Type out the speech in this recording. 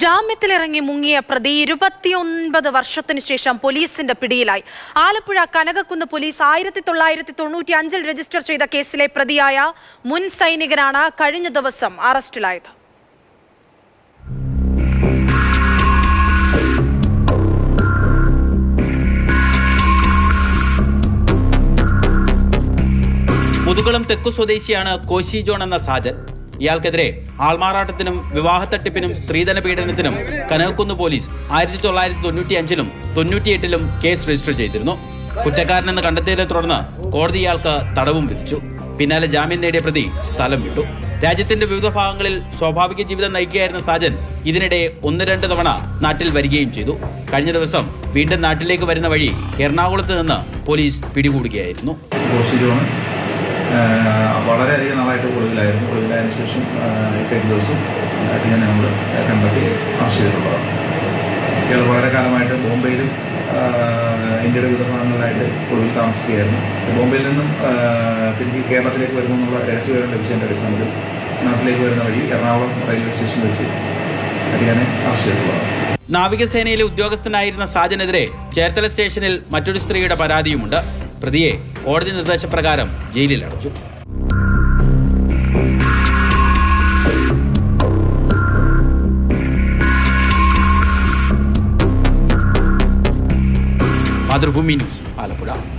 ജാമ്യത്തിലിറങ്ങി മുങ്ങിയ പ്രതി ഇരുപത്തിയൊൻപത് വർഷത്തിനു ശേഷം പോലീസിന്റെ പിടിയിലായി. ആലപ്പുഴ കനകക്കുന്ന് പോലീസ് ആയിരത്തി തൊള്ളായിരത്തി തൊണ്ണൂറ്റി അഞ്ചിൽ രജിസ്റ്റർ ചെയ്ത കേസിലെ പ്രതിയായ മുൻ സൈനികനാണ് കഴിഞ്ഞ ദിവസം അറസ്റ്റിലായത്. മുതുകുളം തെക്കു സ്വദേശിയാണ് കോശി ജോൺ എന്ന സാജൻ. ഇയാൾക്കെതിരെ ആൾമാറാട്ടത്തിനും വിവാഹത്തട്ടിപ്പിനും സ്ത്രീധന പീഡനത്തിനും കനകക്കുന്ന് പോലീസ് ആയിരത്തി തൊള്ളായിരത്തി തൊണ്ണൂറ്റി അഞ്ചിലും തൊണ്ണൂറ്റിയെട്ടിലും കേസ് രജിസ്റ്റർ ചെയ്തിരുന്നു. കുറ്റക്കാരനെന്ന് കണ്ടെത്തിയതിനെ തുടർന്ന് കോടതി ഇയാൾക്ക് തടവും വിധിച്ചു. പിന്നാലെ ജാമ്യം നേടിയ പ്രതി സ്ഥലം വിട്ടു. രാജ്യത്തിന്റെ വിവിധ ഭാഗങ്ങളിൽ സ്വാഭാവിക ജീവിതം നയിക്കുകയായിരുന്ന സാജൻ ഇതിനിടെ ഒന്ന് രണ്ട് തവണ നാട്ടിൽ വരികയും ചെയ്തു. കഴിഞ്ഞ ദിവസം വീണ്ടും നാട്ടിലേക്ക് വരുന്ന വഴി എറണാകുളത്ത് നിന്ന് പോലീസ് പിടികൂടുകയായിരുന്നു. ഒളിവിലായിരുന്നു ഒളിവിലായതിനു ശേഷം കഴിഞ്ഞ ദിവസം അതിനെ നമ്മൾ കണ്ടെത്തി അറസ്റ്റ് ചെയ്തിട്ടുള്ളതാണ് ഇയാൾ വളരെ കാലമായിട്ട് ബോംബെയിലും ഇന്ത്യയുടെ വിവിധ ഭാഗങ്ങളിലായിട്ട് ഒളിവിൽ താമസിക്കുകയായിരുന്നു. ബോംബെയിൽ നിന്നും തിരികെ കേരളത്തിലേക്ക് വരുന്നു എന്നുള്ള രഹസ്യവിവരം ലഭിച്ചതിന്റെ അടിസ്ഥാനത്തിൽ നാട്ടിലേക്ക് വരുന്ന വഴി എറണാകുളം റെയിൽവേ സ്റ്റേഷനിൽ വെച്ച് അതിനെ അറസ്റ്റ് ചെയ്തിട്ടുള്ളതാണ് നാവികസേനയിലെ ഉദ്യോഗസ്ഥനായിരുന്ന സാജനെതിരെ ചേർത്തല സ്റ്റേഷനിൽ മറ്റൊരു സ്ത്രീയുടെ പരാതിയുമുണ്ട്. പ്രതിയെ കോടതി നിർദ്ദേശപ്രകാരം ജയിലിൽ അടച്ചു Cuatro puminos. A ah, pura.